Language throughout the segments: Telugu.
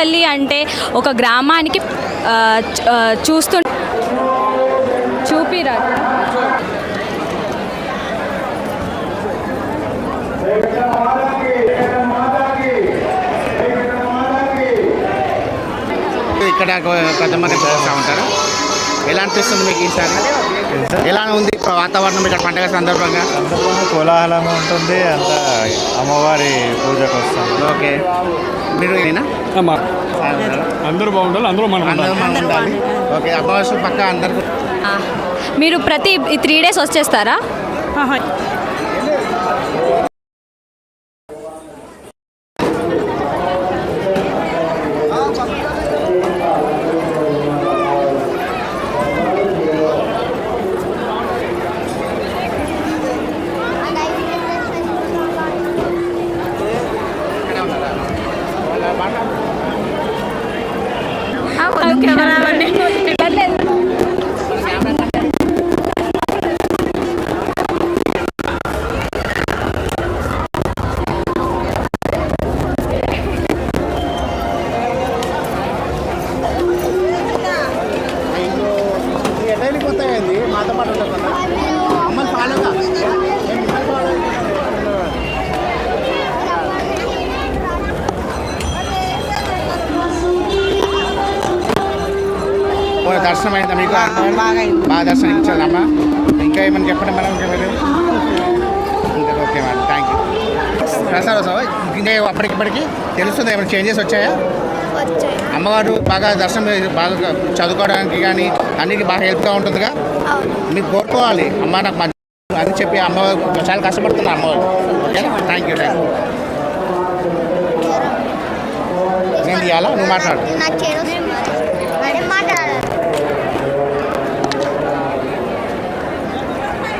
తల్లి అంటే ఒక గ్రామానికి చూస్తు చూపిరా. ఇక్కడ కొంతమంది చూస్తూ ఉంటారు. ఎలా అనిపిస్తుంది మీకు ఈసారి? ఎలా ఉంది వాతావరణం ఇక్కడ పండగ సందర్భంగా? సందర్భంగా కోలాహలంగా ఉంటుంది. అంతా అమ్మవారి పూజకు వస్తాం. ఓకే. మీరు ఏనా? అందరూ బాగుండాలి అందరూ మనం ఉండాలి. ఓకే అమావాస్య పక్క అందరు ఆ, మీరు ప్రతి త్రీ డేస్ వచ్చేస్తారా? బాగా దర్శనం ఇచ్చారమ్మా ఇంకా ఏమని చెప్పండి మేడం ఇంకా మీరు ఇంకా okay madam thank you Prasad sir ఇంకా అప్పటికిప్పటికి తెలుస్తుంది ఏమైనా చేంజెస్ వచ్చాయా? అమ్మవారు బాగా దర్శనం బాగా చదువుకోవడానికి కానీ అన్నిటికీ బాగా హెల్ప్గా ఉంటుందిగా? మీరు కోరుకోవాలి. అమ్మ నాకు మంచి అని చెప్పి అమ్మవారు చాలా కష్టపడుతున్నారు అమ్మవారు. ఓకేనా? థ్యాంక్ యూ థ్యాంక్ యూ నేను ఇవ్వాలా నువ్వు మాట్లాడు నాకు చేరు అదే మాట్లాడాలి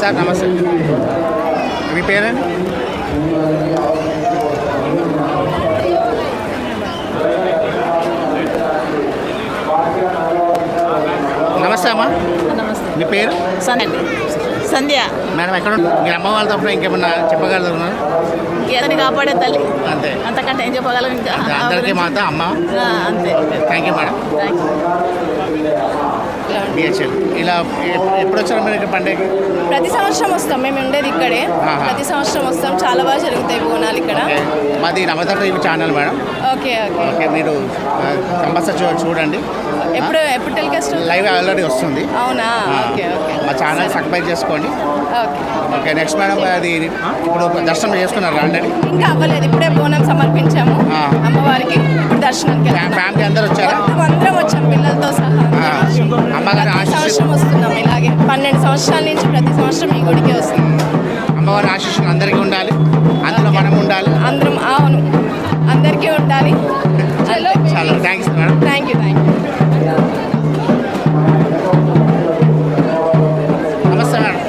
సార్ నమస్తే మీ పేరండి నమస్తే అమ్మా నమస్తే మీ పేరు సంధ్య సంధ్య మేడం ఎక్కడ? మీరు అమ్మ వాళ్ళ తరఫున ఇంకేమన్నా చెప్పగలుగుతున్నారు ఏదని కాపాడే తల్లి అంతే అంతకంటే ఏం చెప్పగలం ఇంకా అందరికీ. మాత అమ్మ అంతే థ్యాంక్ యూ మేడం. బిహెచ్ఎల్ ఇలా ఎప్పుడు వచ్చారు మీరు ఇక్కడ పండుగకి ప్రతి సంవత్సరం వస్తాం మేము ఉండేది ఇక్కడే. ప్రతి సంవత్సరం వస్తాం చాలా బాగా జరుగుతాయి బోనాలు ఇక్కడ. మాది Navatara TV channel madam okay okay. Okay మీరు కంపల్సరీ చూడండి. ఎప్పుడు ఎప్పుడు టెలికాస్ట్ లైవ్ ఆల్రెడీ వస్తుంది. అవునా? Okay okay. మా ఛానల్ సబ్స్క్రైబ్ చేసుకోండి. ఓకే. ఓకే నెక్స్ట్ మేడం అది ఇప్పుడు దర్శనం చేసుకున్నారు ఆల్రెడీ. ఇంకా అవ్వలేదు ఇప్పుడే బోనం సమర్పించాము. అమ్మవారికి ఇప్పుడు దర్శనానికి. ఫ్యామిలీ అందరు వచ్చారా? అందరం వచ్చాం పిల్లలతో సహా. అమ్మగారి సంవత్సరం వస్తున్నాం ఇలాగే. పన్నెండు సంవత్సరాల నుంచి ప్రతి సంవత్సరం ఈ గుడికి వస్తున్నాం. అమ్మవారి ఆశీస్సులు అందరికీ ఉండాలి. అందులో మనం ఉండాలి. అందరం అవును. అందరికీ ఉండాలి. చాలా thanks madam. Thank you thank you నమస్తే మేడం.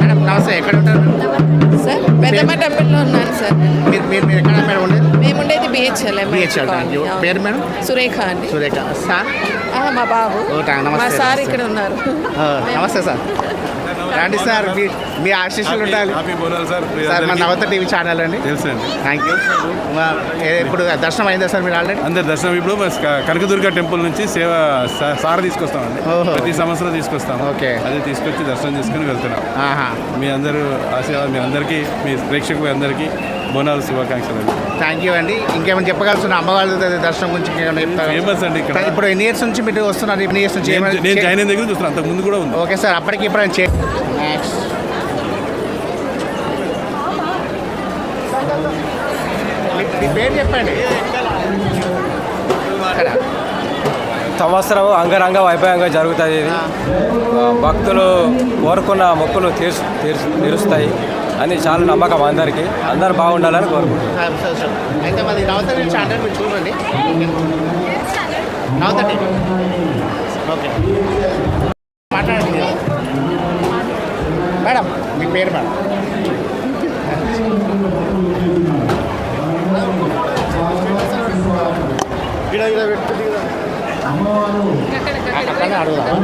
మేడం నమస్తే. ఎక్కడ ఉంటారు సార్ పెద్దమ్మ టెంపుల్లో ఉన్నాను సార్ మీరు మీరు మీరు ఎక్కడ మేడం ఉండేది? మేము ఉండేది బిహెచ్ఎల్ బిహెచ్ఎల్ పేరు మేడం? సురేఖ అండి. సురేఖ. సార్? మా బాబు. మా సార్. ఇక్కడ ఉన్నారు. నమస్తే సార్. రండి సార్ మీ మీ ఆశీస్సులు ఉండాలి. సార్ మీ సార్ మా అందరికీ నవత టీవీ ఛానల్ అండి. థ్యాంక్ యూ ఇప్పుడు దర్శనం అయిందా సార్ మీరు ఆల్రెడీ? అందరి దర్శనం ఇప్పుడు కనకదుర్గ టెంపుల్ నుంచి సేవ సార తీసుకొస్తామండి. ప్రతి సంవత్సరం తీసుకొస్తాం ఓకే. అది తీసుకొచ్చి దర్శనం చేసుకుని వెళ్తున్నాం. మీ అందరూ ఆశీర్వాదం మీ అందరికీ మీ ప్రేక్షకులు అందరికీ బోనాలు శుభాకాంక్షలు అండి. థ్యాంక్ యూ అండి. ఇంకేమైనా చెప్పగలుగుతున్న అమ్మవారి ద- దర్శనం గురించి? ఫేమస్ అండి ఇక్కడ. ఇప్పుడు ఎన్ని ఇయర్స్ నుంచి మీరు వస్తున్నారు? ఎన్ని ఇయర్స్ నుంచి నేను ఏమైనా నేను చే- జాయిన్ అయిన దగ్గర చూస్తున్నాను అంతకు ముందు కూడా ఉంది. ఓకే సార్ అప్పటికి ఇప్పుడు ఆయన చే. మీ- పేరు చెప్పండి. సంవత్సరం అంగరంగ వైభవంగా జరుగుతుంది ఇది. భక్తులు కోరుకున్న మొక్కులు తీర్చు తీర్చు తీరుస్తాయి. అని చాలా నమ్మకం అందరికీ. అందరు బాగుండాలని కోరుకుంటున్నాను. అయితే మాది మీరు చూడండి. ఓకే. మాట్లాడండి. మేడం మీ పేరు మేడం. అక్కడనే అడుగుదాం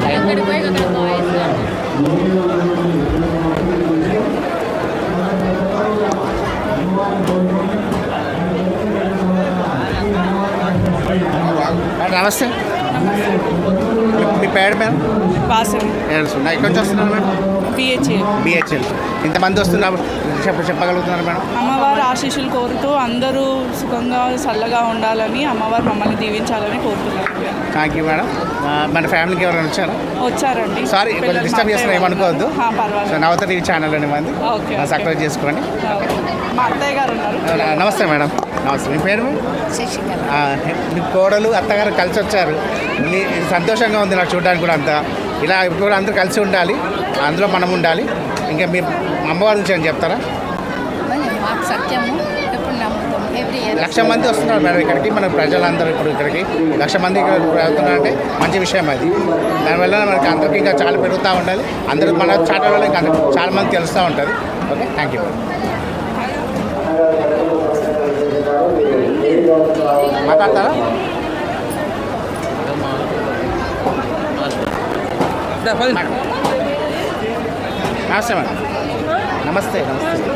నమస్తే మీ- మీ పేరు మేడం వాసవి ఏడుస్తున్నా ఎక్కడి నుంచి వస్తున్నారు మేడం పిహెచ్ఏ బిహెచ్ఎల్ ఇంతమంది వస్తున్నారు చెప్ప చెప్పగలుగుతున్నారు మేడం? అమ్మవారి ఆశీస్సులు కోరుతూ అందరూ సుఖంగా చల్లగా ఉండాలని అమ్మవారు మమ్మల్ని దీవించాలని కోరుతున్నాను థ్యాంక్ యూ మేడం మన ఫ్యామిలీకి ఎవరైనా వచ్చారా? వచ్చారండి. సారీ కొంచెం డిస్టర్బ్ చేస్తున్నా ఏమనుకోవద్దు. ఆ, పర్వాలేదు. సో నవత టీవీ ఛానల్ అండి మంది. సబ్స్క్రైబ్ చేసుకోండి. మా అత్తయ్య గారు ఉన్నారు. నమస్తే మేడం. నమస్తే. మీ పేరు? మీ కోడలు అత్తగారు కలిసి వచ్చారు. సంతోషంగా ఉంది నాకు చూడడానికి కూడా అంతా. ఇలా ఇప్పుడు కూడా అందరూ కలిసి ఉండాలి. అందులో మనం ఉండాలి. ఇంకా మీ అమ్మవారి నుంచి అని చెప్తారా? మాకు సత్యము ఎప్పుడు నమ్ముతాం. ఎవ్రీ ఇయర్ లక్ష మంది వస్తున్నారు మేడం ఇక్కడికి. మన ప్రజలందరూ ఇప్పుడు ఇక్కడికి. లక్ష మంది ఇక్కడ వెళ్తున్నారంటే మంచి విషయం అది. దానివల్ల మనకి అందరికీ ఇంకా చాలా పెరుగుతూ ఉండాలి. అందరూ మన చాటల వల్ల ఇంకా అందరికీ చాలా మంది తెలుస్తూ ఉంటుంది. ఓకే థ్యాంక్ యూ మాట్లాడతారా. నమస్తే మేడం. నమస్తే నమస్తే.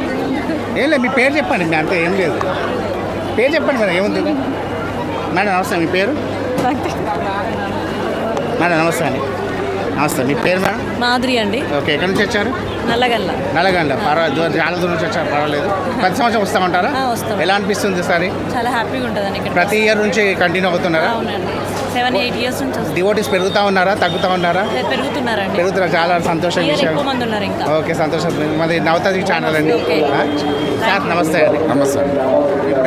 ఏం లేదు మీ పేరు చెప్పండి మీ అంతే ఏం లేదు. పేరు చెప్పండి మేడం ఏముంది? మేడం నమస్తే మీ పేరు? మేడం నమస్తే అండి. నమస్తే మీ పేరు మేడం? మాధురి అండి. ఓకే ఎక్కడి నుంచి వచ్చారు? నల్లగల్ల. నల్లగండ పర్వాలేదు దూరం చాలా దూరం నుంచి వచ్చారు పర్వాలేదు. ప్రతి సంవత్సరం వస్తామంటారా. ఎలా అనిపిస్తుంది సార్? చాలా హ్యాపీగా ఉంటుందండి ఇక్కడ. ప్రతి ఇయర్ నుంచి కంటిన్యూ అవుతున్నారా? అవునండి. సెవెన్ ఎయిట్ ఇయర్స్ నుంచి డివోటీస్ పెరుగుతూ ఉన్నారా? తగ్గుతూ ఉన్నారా? పెరుగుతున్నారండి. పెరుగుతున్నారు చాలా సంతోషం విషయం. ఎక్కువ మంది ఉన్నారు ఇంకా. ఓకే సంతోషం. మాది నవతాది ఛానల్ అండి? సార్ నమస్తే అండి. నమస్తే.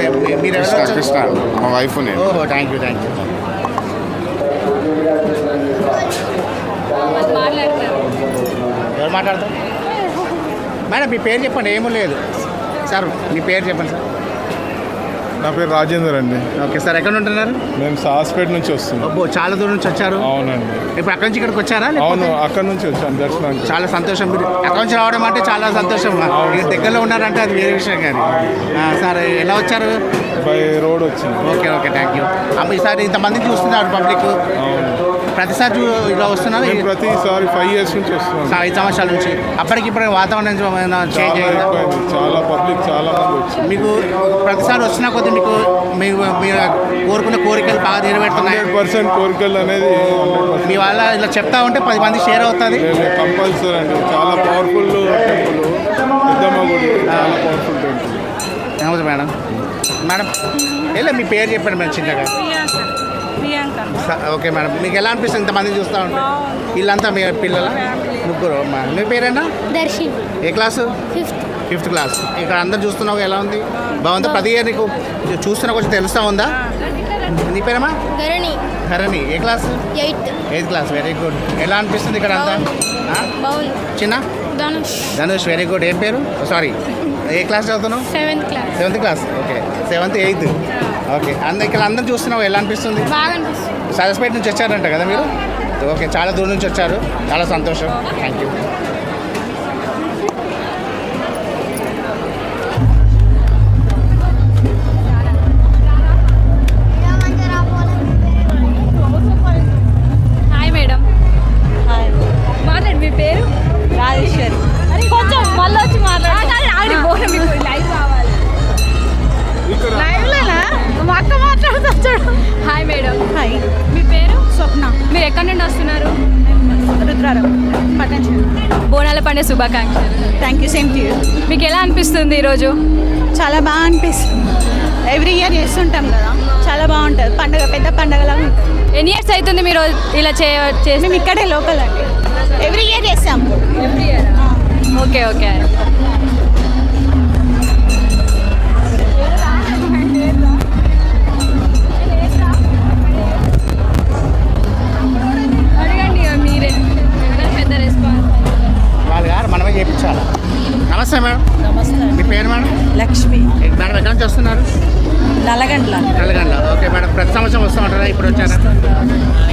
ఇప్పుడు మీరు కృష్ణ? కృష్ణ మా వైఫ్ నేను. ఓహో థ్యాంక్ యూ థ్యాంక్ యూ ఎవరు మాట్లాడతారు? మేడం మీ పేరు చెప్పండి ఏమీ లేదు. సార్ మీ పేరు చెప్పండి సార్. నా పేరు రాజేందర్ అండి. ఓకే సార్ ఎక్కడ ఉంటున్నారు? నేను సాస్పేట్ నుంచి వస్తున్నాను అబ్బో చాలా దూరం నుంచి వచ్చారు? అవునండి. ఇప్పుడు అక్కడి నుంచి ఇక్కడికి వచ్చారా అవును అక్కడ నుంచి వచ్చాను దర్శనానికి. చాలా సంతోషం. మీరు అక్కడి నుంచి రావడం అంటే చాలా సంతోషం. దగ్గరలో ఉన్నారంటే అది వేరే విషయం కానీ. సార్ ఎలా వచ్చారు? బై రోడ్ వచ్చింది. ఓకే ఓకే థ్యాంక్ యూ అమ్మ ఈసారి ఇంతమంది చూస్తున్నారు పబ్లిక్. అవును. ప్రతిసారి చూ- ఇలా వస్తున్నారు నేను ప్రతిసారి ఫైవ్ ఇయర్స్ నుంచి వస్తున్నాను ఐదు సంవత్సరాల నుంచి. అప్పటికిప్పుడు వాతావరణం ఏమైనా చేంజ్ చాలా అయిందా ఎక్కువైంది. చాలా పబ్లిక్ చాలా మంది వచ్చింది మీకు ప్రతిసారి వచ్చిన కొద్దీ మీకు మీకు మీరు కోరుకున్న కోరికలు బాగా నెరవేరుతున్నాయి. హండ్రెడ్ పర్సెంట్ కోరికలు అనేది మీ వల్ల ఇలా చెప్తా ఉంటే పది మంది షేర్ అవుతుంది? కంపల్సరీ అండి. చాలా పవర్ఫుల్ టెంపుల్ పెద్దమ్మ గుడి చాలా పవర్ఫుల్ టెంపుల్ నమస్తే మేడం? మేడం ఎలా మీ పేరు చెప్పండి మేడం చిన్నగా. Okay madam. మీకు ఎలా అనిపిస్తుంది? ఇంతమంది చూస్తూ ఉంటే? వీళ్ళంతా మీ పిల్లల? ముగ్గురు. మా మీ పేరేనా? దర్శి ఏ క్లాసు? ఫిఫ్త్. Fifth class. ఇక్కడ అందరు చూస్తున్నావు ఎలా ఉంది? బాగుందా. ప్రతి ఇయర్ నీకు చూస్తున్నా కొంచెం తెలుస్తా ఉందా? నీ పేరమ్మా గరణి ధరణి. ఏ class? Eighth. Eighth class. Very good. ఎలా అనిపిస్తుంది ఇక్కడ అంతా? చిన్న? ధనుష్. ధనుష్. Very good. ఏం పేరు? సారీ. ఏ క్లాస్ చదువుతున్నావు? Seventh class. Seventh class. Okay. Seventh eighth. Okay. అందరు ఇక్కడ అందరు చూస్తున్నావు. ఎలా అనిపిస్తుంది? బాగా అనిపిస్తుంది. సరస్పేట నుంచి వచ్చారంట కదా మీరు? ఓకే చాలా దూరం నుంచి వచ్చారు. చాలా సంతోషం. Thank you hi madam hi మాట్లాడు మీ పేరు? రాజేశ్వరి. కొంచెం మళ్ళీ వచ్చి మాట్లాడాలి ఆవిడ బోరం మీకు లైవ్ కావాలి మా అక్క మాట్లాడుతాడు హాయ్ మేడం. హాయ్. మీ పేరు? స్వప్న. మీరు ఎక్కడి నుండి వస్తున్నారు? రుద్రారం పట్టణ బోనాల పండుగ శుభాకాంక్షలు. Thank you same to you మీకు ఎలా అనిపిస్తుంది ఈరోజు? చాలా బాగా అనిపిస్తుంది. ఎవ్రీ ఇయర్ చేస్తుంటాం కదా చాలా బాగుంటుంది. పండగ పెద్ద పండగలాగా ఉంటుంది. ఎన్ని ఇయర్స్ అవుతుంది మీరు ఇలా చే చేసి మేము ఇక్కడే లోకల్ అండి. ఎవ్రీ ఇయర్ చేస్తాం. Okay okay. నమస్తే మేడం. నమస్తే మీ పేరు మేడం? లక్ష్మి. మేడం ఎక్కడి నుంచి వస్తున్నారు? నల్లగండ్ల. నల్లగండ్ల. ఓకే మేడం ప్రతి సంవత్సరం వస్తూ ఉంటారా? ఇప్పుడు వచ్చారా?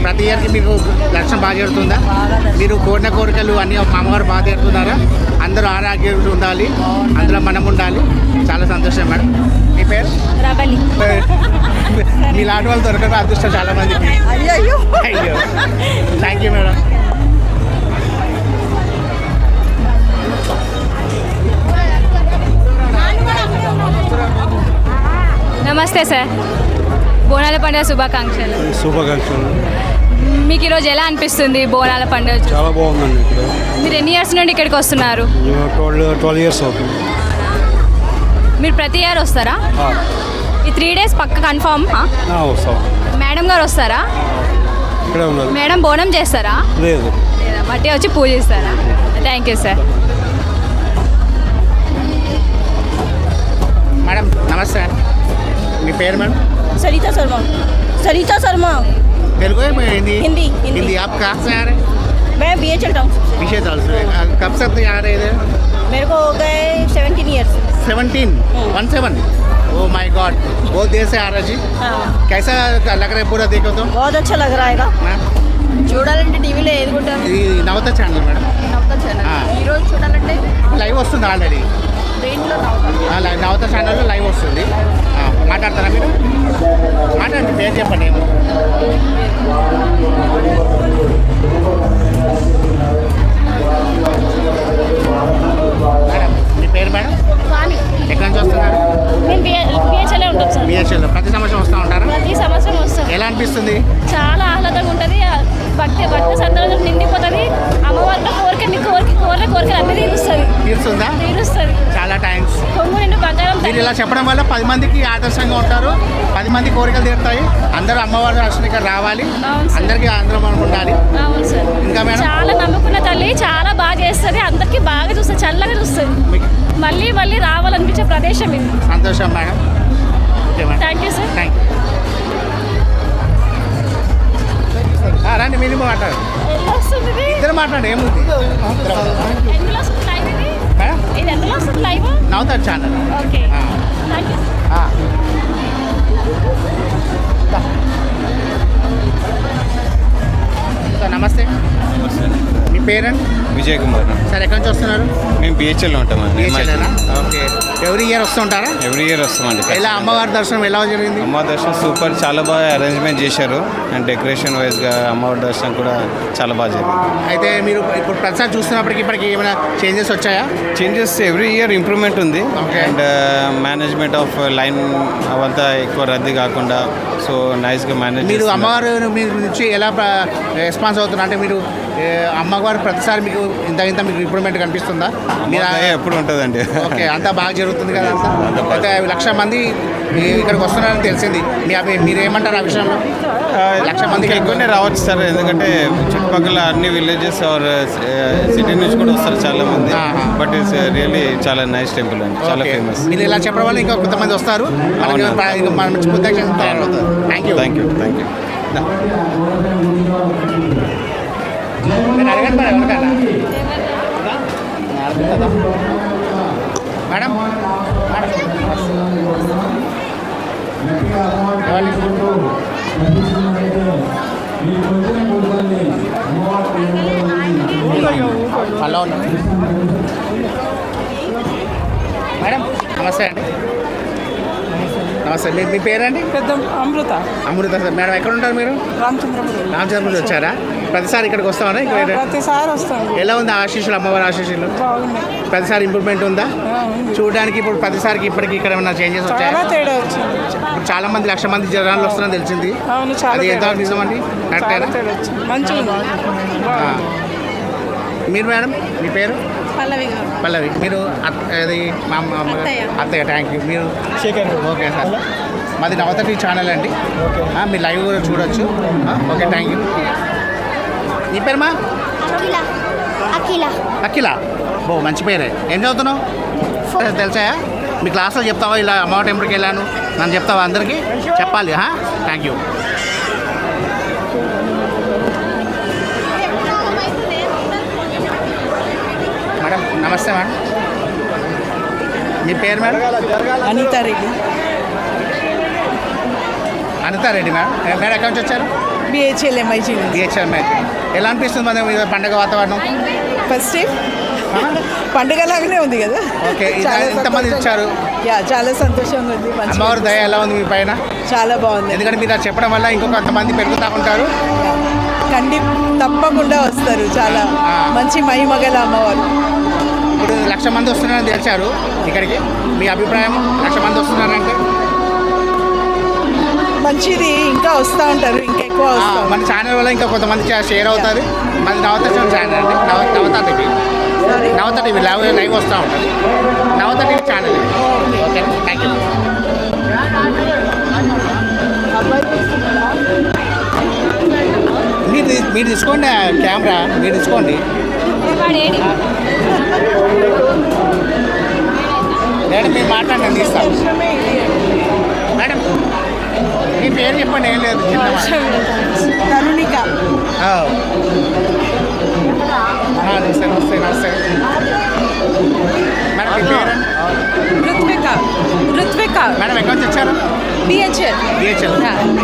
ప్రతి ఇయర్కి మీకు దర్శనం బాగా జరుగుతుందా మీరు కోరిన కోరికలు అన్ని అమ్మగారు బాగా తీరుతున్నారా? అందరూ ఆరోగ్యంగా ఉండాలి అందులో మనం ఉండాలి. చాలా సంతోషం మేడం. మీ పేరు? మీ లాంటి వాళ్ళు దొరకడం అదృష్టం చాలా మందికి. అయ్యో అయ్యో. థ్యాంక్ యూ మేడం నమస్తే సార్. బోనాల పండుగ శుభాకాంక్షలు. శుభాకాంక్షలు. మీకు ఈరోజు ఎలా అనిపిస్తుంది బోనాల పండుగ చాలా బాగుందండి ఇక్కడ. మీరు ఎన్ని ఇయర్స్ నుండి ఇక్కడికి వస్తున్నారు? ట్వెల్వ్ ఇయర్స్ అవుతుంది. మీరు ప్రతి ఇయర్ వస్తారా? ఈ త్రీ డేస్ పక్క కన్ఫామ్? మేడం గారు వస్తారా? ఇక్కడే ఉన్నారు. మేడం బోనం చేస్తారా? లేదు. లేదా? మట్టి వచ్చి పూజిస్తారా థ్యాంక్ యూ సార్. మేడం నమస్తే. మీ పేరు మేడం सरिता शर्मा सरिता शर्मा తెలుగు है, हिंदी हिंदी, हिंदी। हिंदी आप कहाँ से आ रहे हैं मैं बी एच टाउन से विषय दल से आ, कब से आ रहे इधर मेरे को हो गए seventeen years seventeen one seven oh my God बहुत देर से आ रहा जी हाँ कैसा लग रहा है पूरा देखो तो बहुत अच्छा लग रहा है मैम చూడాలంటే టీవీలో ఏది కొంటారు ఇది నవత ఛానల్ మేడం ఆ. ఈరోజు చూడాలంటే లైవ్ వస్తుంది ఆల్రెడీ దేంట్లో నవత ఛానల్లో లైవ్ వస్తుంది. మాట్లాడతారా మీరు? మాట్లాడండి పేరు చెప్పండి ఏమో. చెప్పడం వల్ల పది మందికి ఆదర్శంగా ఉంటారు. పది మంది కోరికలు తీరుతాయి. అందరూ అమ్మవారి దర్శనం రావాలి. అందరికీ అవును సార్. ఇంకా మేడం? చాలా నమ్ముకున్న తల్లి చాలా బాగా చేస్తుంది. అందరికి బాగా చూస్తుంది. చల్లగా చూస్తుంది. మళ్ళీ మళ్ళీ రావాలనిపించే ప్రదేశం ఇది. సంతోషం madam. Thank you sir thank you రండి మీరు మాట్లాడు? ఇద్దరు మాట్లాడండి ఏముంది? ఇది? ఎందులో వస్తుంది లైవ్? నవ్వుతారు ఛానల్. ఓకే. యూ నమస్తే. మీ పేరెంట్ విజయ్ కుమార్. సార్ ఎక్కడి నుంచి వస్తున్నారు? మేము బిహెచ్ఎల్లో బిహెచ్ఎల్ ఓకే. ఎవ్రీ ఇయర్ వస్తుంటారా ఎవ్రీ ఇయర్ వస్తామండి ఎలా అమ్మవారి దర్శనం ఎలా జరిగింది? అమ్మ దర్శనం సూపర్ చాలా బాగా అరేంజ్మెంట్ చేశారు. అండ్ డెకరేషన్ వైజ్గా అమ్మవారి దర్శనం కూడా చాలా బాగా జరిగింది. అయితే మీరు ఇప్పుడు ప్రతిసారి చూస్తున్నప్పటికి ఇప్పటికి ఏమైనా చేంజెస్ వచ్చాయా? చేంజెస్ ఎవ్రీ ఇయర్ ఇంప్రూవ్మెంట్ ఉంది. అండ్ మేనేజ్మెంట్ ఆఫ్ లైన్ అవంతా ఎక్కువ రద్దీ కాకుండా సో నైస్గా మేనేజ్ మీరు అమ్మవారు మీ నుంచి ఎలా రెస్పాన్స్ అవుతున్నారు? అంటే మీరు అమ్మవారు ప్రతిసారి మీకు ఇంత ఇంత మీకు ఇంప్రూవ్మెంట్ కనిపిస్తుందా? మీరు? ఎప్పుడు ఉంటుందండి. ఓకే అంతా బాగా జరుగుతుంది కదా అంతా? అయితే లక్ష మంది ఇక్కడికి వస్తున్నారని తెలిసింది. మీ అభి మీరు ఏమంటారు ఆ విషయంలో? లక్ష మందికి ఎక్కువనే రావచ్చు సార్ ఎందుకంటే చుట్టుపక్కల అన్ని విలేజెస్ ఆర్ సిటీ నుంచి కూడా వస్తారు చాలా మంది. బట్ ఇట్స్ రియల్లీ చాలా నైస్ టెంపుల్ అండి చాలా. ఫేమస్ మీరు ఇలా చెప్పడం వల్ల ఇంకా కొంతమంది వస్తారు. Thank you thank you thank you అడగండి మరి ఎవరికైనా. అడుగుతుందా? మేడం? హలో మేడం నమస్తే అండి. నమస్తే మీ మీ పేరండి? పెద్ద అమృత. అమృత సార్. మేడం ఎక్కడ ఉంటారు మీరు? రామచంద్రపురం. రామచంద్రపురం వచ్చారా? ప్రతిసారి ఇక్కడికి వేరే- ప్రతిసారి వస్తాను. ఎలా ఉంది ఆశీస్సులు అమ్మవారి ఆశీస్సులు? బాగున్నాయి. ప్రతిసారి ఇంప్రూవ్మెంట్ ఉందా. చూడడానికి ఇప్పుడు ప్రతిసారికి ఇప్పటికి ఇక్కడ ఏమైనా చేంజెస్ వచ్చాయా? చాలా తేడా వచ్చింది. ఇప్పుడు చాలా మంది లక్ష మంది జనాలు వస్తున్నారని తెలిసింది. అది ఎంత నిజం అండి. మీరు మేడం మీ పేరు? పల్లవి గారు. పల్లవి. మీరు అది మా అత్తయ్య. థ్యాంక్ యూ మీరు? Okay sir. మాది నవతటి ఛానల్ అండి. ఆ, మీరు లైవ్ కూడా చూడొచ్చు. ఓకే థ్యాంక్ యూ నీ పేరు మా అఖిల. అఖిల. అఖిల. ఓ మంచి పేరే. ఏం చదువుతున్నావు? తెలుసా మీ క్లాస్లో చెప్తావా? ఇలా అమ్మ టెంపుల్కి వెళ్ళాను? నన్ను చెప్తావా అందరికీ? చెప్పాలి థ్యాంక్ యూ మేడం నమస్తే మేడం. మీ పేరు madam? Anitha Reddy Anitha Reddy madam. Madam ఎక్కడి నుంచి వచ్చారు? బిహెచ్ఎల్ ఎంఐజీ బిహెచ్ఎల్ మేడం ఎలా అనిపిస్తుంది మన పండగ వాతావరణం? ఫస్ట్ పండుగ లాగానే ఉంది కదా. ఓకే ఎంతమంది. ఇచ్చారు యా చాలా సంతోషంగా ఉంది. అమ్మవారి దయ ఎలా ఉంది మీ పైన? చాలా బాగుంది. ఎందుకంటే మీరు చెప్పడం వల్ల ఇంకొంతమంది పెరుగుతూ ఉంటారు. కండి తప్పకుండా వస్తారు చాలా. మంచి మహిమగల అమ్మవారు. ఇప్పుడు లక్ష మంది వస్తున్నారని తెలిసారు ఇక్కడికి. మీ అభిప్రాయం లక్ష మంది వస్తున్నారంటే? మంచిది ఇంకా వస్తూ ఉంటారు. మన ఛానల్ వల్ల ఇంకా కొంతమంది షేర్ అవుతుంది మన నవత ఛానల్ అండి. నవ Navata TV. Navata TV live live వస్తూ ఉంటుంది. Navata TV channel okay thank you మీరు మీరు తీసుకోండి కెమెరా మీరు తీసుకోండి. మేడం మీరు మాట్లాడండి తీస్తాను మేడం మీ పేరు చెప్పండి ఏం లేదు. ఆ, నమస్తే నమస్తే. ఋత్విక. ఋత్విక. మేడం ఎక్కడి నుంచి వచ్చారు? బిహెచ్ఎల్ బిహెచ్ఎల్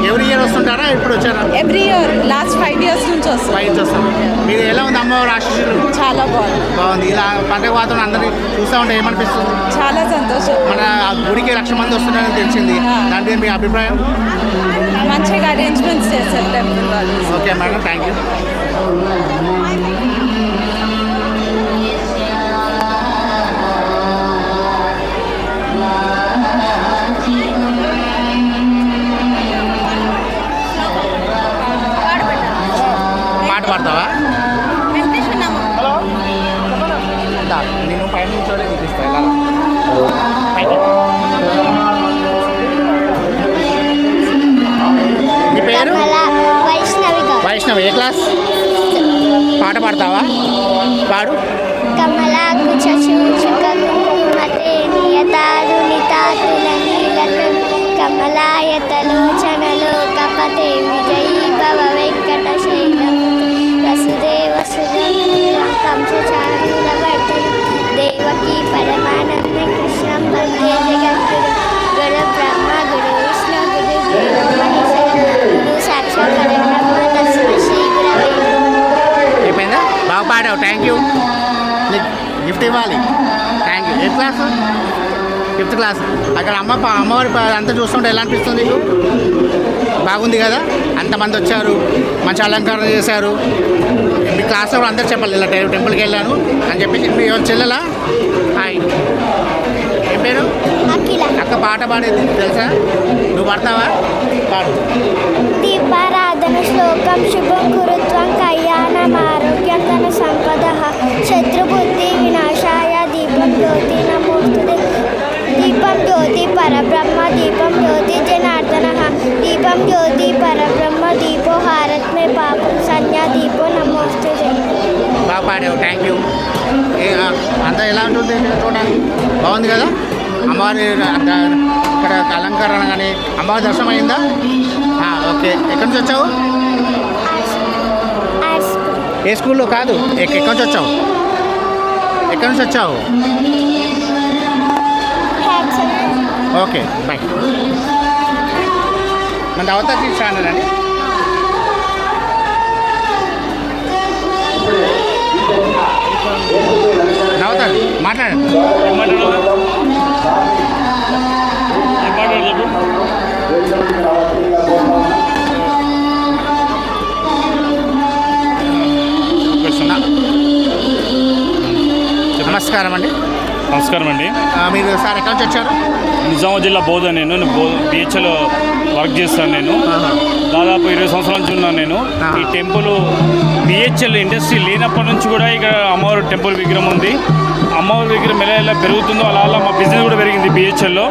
ఎవరి ఇయర్ వస్తుంటారా? ఇప్పుడు వచ్చారా? Every year last five years నుంచి వస్తారు ఫైవ్ నుంచి వస్తారు మీరు ఎలా ఉంది అమ్మవారి ఆశీస్సులు? చాలా బాగుంది. బాగుంది. ఇలా పండగ వాతావరణం అందరినీ చూస్తూ ఉంటే ఏమనిపిస్తుంది? చాలా సంతోషం. మన గుడికి లక్ష మంది వస్తున్నారని తెలిసింది. దాని మీ అభిప్రాయం? మంచిగా అరేంజ్మెంట్స్ చేశారు okay madam thank you gift ఇవ్వాలి. థ్యాంక్ యూ ఏ క్లాస్ ఫిఫ్త్ క్లాస్ అక్కడ అమ్మ అమ్మవారి అంతా చూస్తుంటే ఎలా అనిపిస్తుంది నీకు? బాగుంది కదా? అంతమంది వచ్చారు మంచి అలంకరణ చేశారు. మీ క్లాస్లో కూడా అందరు చెప్పాలి ఇలా టె- టెంపుల్కి వెళ్ళాను అని చెప్పేసి. మీ చెల్లెలా? హాయ్ ఏం పేరు? అక్క పాట పాడేది తెలుసా? నువ్వు పాడతావా? పాడు. దీపారాధన శ్లోకం శుభం కురుత్వం కళ్యాణమారోగ్యం ధన సంపద శత్రుబుద్ధి వినాశాయ దీపం జ్యోతి నమోస్తుతే దీపం జ్యోతి పరబ్రహ్మ దీపం జ్యోతి జనార్దన దీపం జ్యోతి పరబ్రహ్మ దీపో హారత్ మే పాపం సంధ్యా దీపో నమోస్తుతే బాగా పాడావు థ్యాంక్ యూ ఏ, ఆ, అంతా ఎలా ఉంటుంది చూడడానికి? బాగుంది కదా? అమ్మవారి అంత ఇక్కడ అలంకరణ కానీ అమ్మవారి దర్శనం అయిందా? ఆ, ఓకే. ఎక్కడి నుంచి వచ్చావు? ఆర్ట్స్ ఏ స్కూల్లో కాదు? ఎక్- ఎక్కడి నుంచి వచ్చావు? ఎక్కడి నుంచి వచ్చావు? Okay bye. మన అవతార ఛానల్ అండి. నవతార్ మాట్లాడండి. నమస్కారం అండి. నమస్కారం అండి. మీరు సార్ ఎక్కడి నుంచి వచ్చారు? నిజామాబాద్ జిల్లా బోధ నేను బిహెచ్లో వర్క్ చేస్తాను నేను. దాదాపు ఇరవై సంవత్సరాల నుంచి ఉన్నాను నేను. ఈ టెంపుల్ బిహెచ్ఎల్ ఇండస్ట్రీ లేనప్పటి నుంచి కూడా ఇక్కడ అమ్మవారి టెంపుల్ విగ్రహం ఉంది. అమ్మవారి విగ్రహం ఎలా ఎలా పెరుగుతుందో అలా అలా మా బిజినెస్ కూడా పెరిగింది బిహెచ్ఎల్లో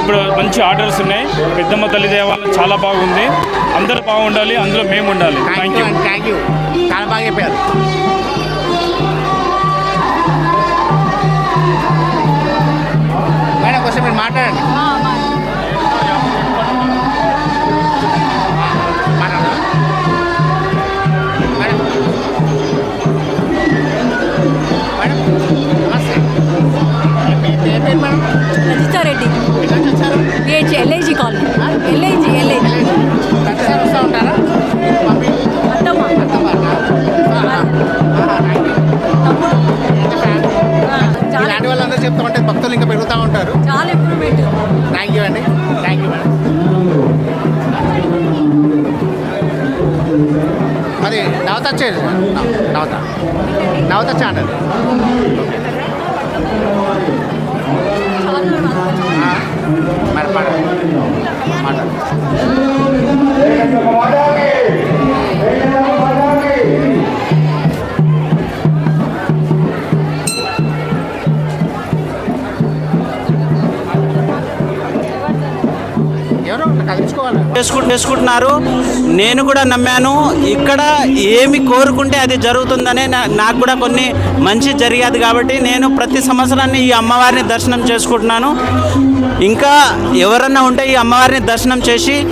ఇప్పుడు మంచి ఆర్డర్స్ ఉన్నాయి. పెద్దమ్మ తల్లి దేవాలయం చాలా బాగుంది. అందరూ బాగుండాలి అందులో మేము ఉండాలి. థ్యాంక్ యూ థ్యాంక్ యూ చాలా బాగా చెప్పారు మేడం కొంచెం మీరు మాట్లాడండి మాట్లాడరా? మేడం మేడం నమస్తే ఏ పేరు- ఏ పేరు మేడం రజితారెడ్డి వచ్చేది నవత నవత ఛానల్ మరి మాట మాట చేసుకుంటున్నారు. నేను కూడా నమ్మాను. ఇక్కడ ఏమి కోరుకుంటే అది జరుగుతుందనే నా- నాకు కూడా కొన్ని మంచి జరిగేది కాబట్టి నేను ప్రతి సంవత్సరాన్ని ఈ అమ్మవారిని దర్శనం చేసుకుంటున్నాను. ఇంకా ఎవరన్నా ఉంటే ఈ అమ్మవారిని దర్శనం చేసి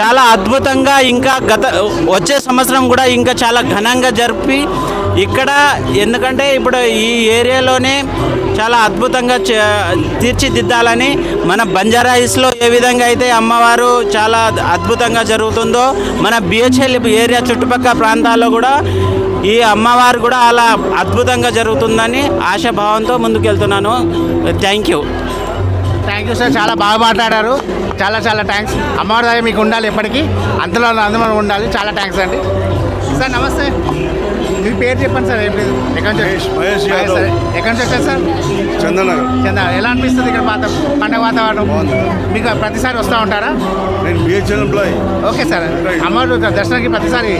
చాలా అద్భుతంగా ఇంకా గత వచ్చే సంవత్సరం కూడా ఇంకా చాలా ఘనంగా జరిపి ఇక్కడ ఎందుకంటే ఇప్పుడు ఈ ఏరియాలోనే చాలా అద్భుతంగా చే- తీర్చిదిద్దాలని మన బంజారా హిల్స్లో ఏ విధంగా అయితే అమ్మవారు చాలా అద్భుతంగా జరుగుతుందో మన బిహెచ్ఎల్ ఏరియా చుట్టుపక్కల ప్రాంతాల్లో కూడా ఈ అమ్మవారు కూడా అలా అద్భుతంగా జరుగుతుందని ఆశాభావంతో ముందుకెళ్తున్నాను. Thank you. Thank you sir. చాలా బాగా మాట్లాడారు. చాలా చాలా థ్యాంక్స్. అమ్మవారి దగ్గర మీకు ఉండాలి ఎప్పటికీ. అంతలో అందులో ఉండాలి. చాలా థ్యాంక్స్ అండి. సార్ నమస్తే. మీ పేరు చెప్పండి సార్ ఏం లేదు. ఎక్కడి మహేష్, యాదవ్. సార్. ఎక్కడి నుంచి వచ్చారు సార్? చందనగర్. చందా ఎలా అనిపిస్తుంది ఇక్కడ పాత పండగ వాతావరణం. మీకు ప్రతిసారి వస్తూ ఉంటారా? నేను బిహెచ్ఎల్ ఎంప్లాయీ. Okay sir. అమ్మవారు దర్శనానికి ప్రతిసారి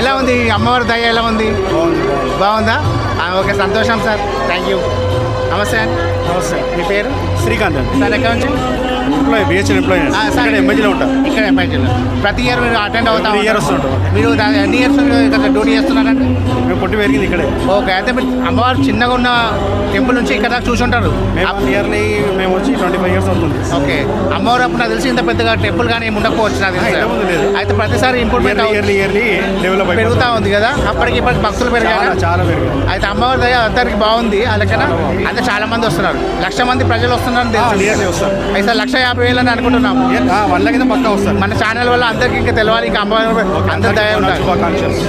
ఎలా ఉంది? అమ్మవారి దయ ఎలా ఉంది? బాగుంది. ఓకే సంతోషం సార్. థ్యాంక్ యూ నమస్తే. అండి నమస్తే. మీ పేరు? శ్రీకాంత్ సార్ ఎక్కడి నుంచి? ఎంప్లాయీ బిహెచ్ఎల్ ఎంప్లాయీ ఇక్కడ ఉంటా. ఇక్కడ ప్రతి ఇయర్ మీరు అటెండ్ అవుతా ఉంటారు. వస్తుంటాం. మీరు ఎన్ని ఇయర్స్ ఇక్కడ డ్యూటీ చేస్తున్నారండి? మేము పుట్టి పెరిగింది ఇక్కడే. ఓకే అయితే మీరు అమ్మవారు చిన్నగా ఉన్న టెంపుల్ నుంచి ఇక్కడ దాకా చూసి ఉంటారు మేము వచ్చి ట్వంటీ ఫైవ్ ఇయర్స్ అవుతుంది. ఓకే. అమ్మవారు అప్పుడు నాకు తెలిసి ఇంత పెద్దగా టెంపుల్ కానీ ఉండకపోవచ్చు నాకు తెలిసి. అయితే ప్రతిసారి ఇంప్రూవ్మెంట్ ఇయర్లీ ఇయర్లీ డెవలప్ పెరుగుతూ ఉంది కదా? అప్పటికి ఇప్పటికి భక్తులు పెరిగారు? చాలా పెరిగింది అయితే అమ్మవారి దయ అందరికి బాగుంది ఆ లెక్కన. అంటే చాలా మంది వస్తున్నారు. లక్ష మంది ప్రజలు వస్తారు. అయితే లక్ష యాభై వేలు అని అనుకుంటున్నాము వన్ లాక్ అయితే పక్కా వస్తారు. మన ఛానల్ వల్ల అందరికి ఇంకా తెలియాలి ఇంకా అమ్మవారి అందరి దయ.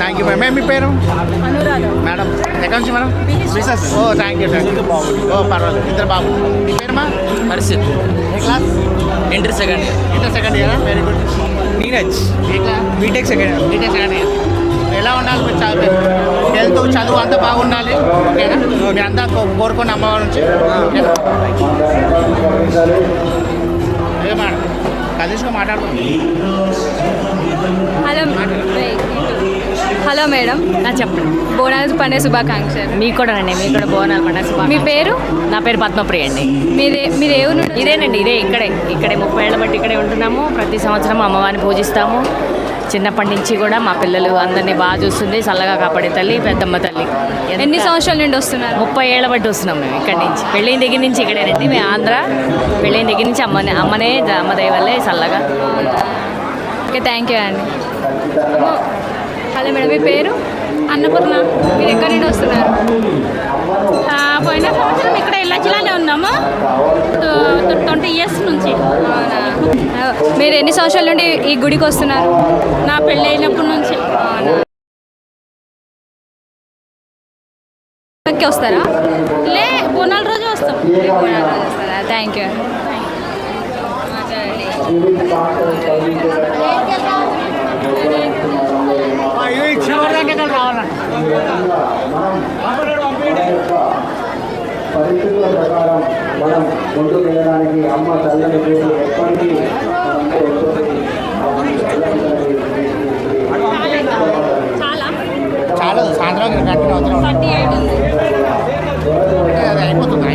థ్యాంక్ యూ మేడం మీ పేరు? మేడం ఎక్కడి నుంచి madam oh thank you thank you ఓ పర్వాలేదు. ఇద్దరు బాబు. మీ పేరుమా పరిస్థితి class inter second inter second year? Very good Neeraj BTech second inter second year. ఎలా ఉండాలి మీరు చదువు? హెల్త్ చదువు అంతా బాగుండాలి. ఓకేనా? మీరు అంతా కోరుకున్న అమ్మవారి నుంచి. ఓకేనా? కలిసిగా హలో హలో మేడం. చెప్పండి. బోనాలు పండే శుభాకాంక్షలు. మీకు కూడా అండి మీకు కూడా బోనాలు పండుగ మీ పేరు? నా పేరు పద్మప్రియ అండి. మీదే మీరు ఏ? ఇదేనండి ఇదే ఇక్కడే. ఇక్కడే ముప్పై ఏళ్ళ బట్టి ఇక్కడే ఉంటున్నాము. ప్రతి సంవత్సరం అమ్మవారిని పూజిస్తాము. చిన్నప్పటి నుంచి కూడా మా పిల్లలు అందరినీ బాగా చూస్తుంది చల్లగా కాపాడే తల్లి పెద్దమ్మ తల్లి. ఎన్ని సంవత్సరాల నుండి వస్తున్నారు? ముప్పై ఏళ్ళ బట్టి వస్తున్నాం మేము ఇక్కడి నుంచి. పెళ్ళైన దగ్గర నుంచి ఇక్కడేనండి మేము ఆంధ్ర. పెళ్ళైన దగ్గర నుంచి అమ్మనే అమ్మనే అమ్మ వల్లే చల్లగా. ఓకే థ్యాంక్ యూ అండి హలో మేడం మీ పేరు? అన్నపూర్ణ మీరు ఎక్కడి నుండి వస్తున్నారు? పోయిన సంవత్సరం ఇక్కడ ఎల్లాజిలానే ఉన్నాము. ట్వంటీ ఇయర్స్ నుంచి. మీరు ఎన్ని సంవత్సరాల నుండి ఈ గుడికి వస్తున్నారు? నా పెళ్ళి అయినప్పటి నుంచి. వస్తారా? లే బోనాల రోజు వస్తాం. Thank you. పరిస్థితుల ప్రకారం మనం ముందుకు వెళ్ళడానికి అమ్మ తల్లిని చూసి ఎప్పటికీ చాలా చాలా సాయంత్రం ఉంది అది అయిపోతుంది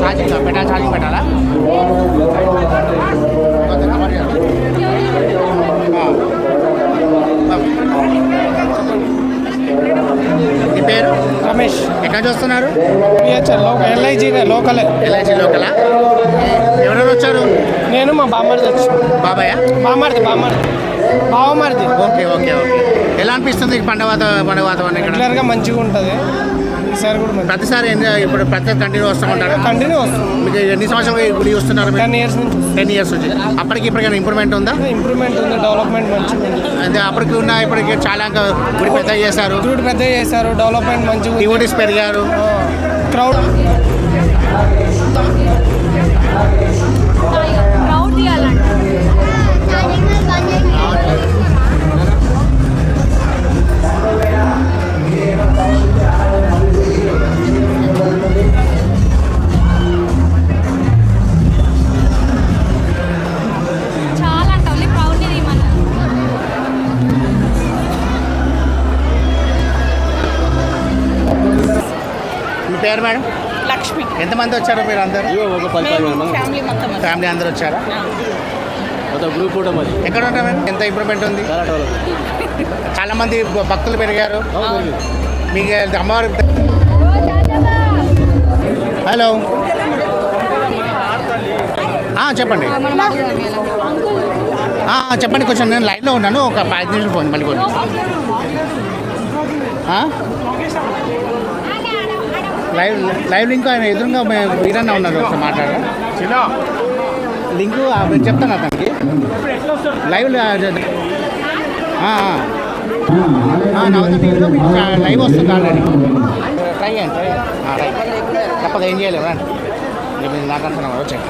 ఛార్జింగ్ ఛార్జింగ్ పెట్టాలా పేరు? రమేష్. ఎక్కడి నుంచి వస్తున్నారు బిహెచ్ఎల్ ఎల్ఐజీ లోకలే ఎల్ఐసి లోకలా? ఎవరెవరు వచ్చారు? నేను మా బామ్మర్ది వచ్చి బాబాయ్? బామ్మర్ది బామ్మర్ది. బావమర్ది. Okay okay okay. ఎలా అనిపిస్తుంది ఈ పండుగ పండుగ వాతావరణం రెగ్యులర్గా మంచిగా ఉంటుంది ఈసారి కూడా ప్రతిసారి ఎన్ని- ఇప్పుడు ప్రతి కంటిన్యూ వస్తూ కంటిన్యూ వస్తుంది. మీకు ఎన్ని సంవత్సరాలు గుడి వస్తున్నారు టెన్ ఇయర్స్ నుంచి టెన్ ఇయర్స్ నుంచి. అప్పటికి ఇప్పటికైనా ఇంప్రూవ్మెంట్ ఉందా? ఇంప్రూవ్మెంట్ ఉంది. డెవలప్మెంట్ మంచిగా అదే అప్పటికి ఉన్న ఇప్పటికి చాలా గుడి పెద్ద చేశారు. రూట్ పెద్ద చేశారు. డెవలప్మెంట్ మంచిగా డివోటీస్ పెరిగారు. క్రౌడ్ పేరు మేడం? లక్ష్మి. ఎంతమంది వచ్చారు మీరు అందరు? ఫ్యామిలీ మొత్తం ఫ్యామిలీ అందరు వచ్చారా? గ్రూప్ కూడా మరి. ఎక్కడ ఉంటాం మేడం? ఎంత ఇంప్రూవ్మెంట్ ఉంది? చాలా మంది భక్తులు పెరిగారు. మీకు అమ్మవారు హలో. ఆ, చెప్పండి. ఆ, చెప్పండి కొంచెం నేను లైన్లో ఉన్నాను. ఒక ఐదు నిమిషాలు ఫోన్ మళ్ళీ కొన్ని లైవ్ లైవ్ లింక్ ఆయన ఎదురుగా వీరన్న ఉన్నారు ఒకసారి మాట్లాడరా? లింక్ నేను చెప్తాను అతనికి. లైవ్ నవత టీవీలో మీకు లైవ్ వస్తుంది ఆల్రెడీ. ట్రై చేయండి ట్రై రైట్ తప్పదు ఏం చేయలేము రండి మీరు నాకు అంటున్నాను వచ్చేయండి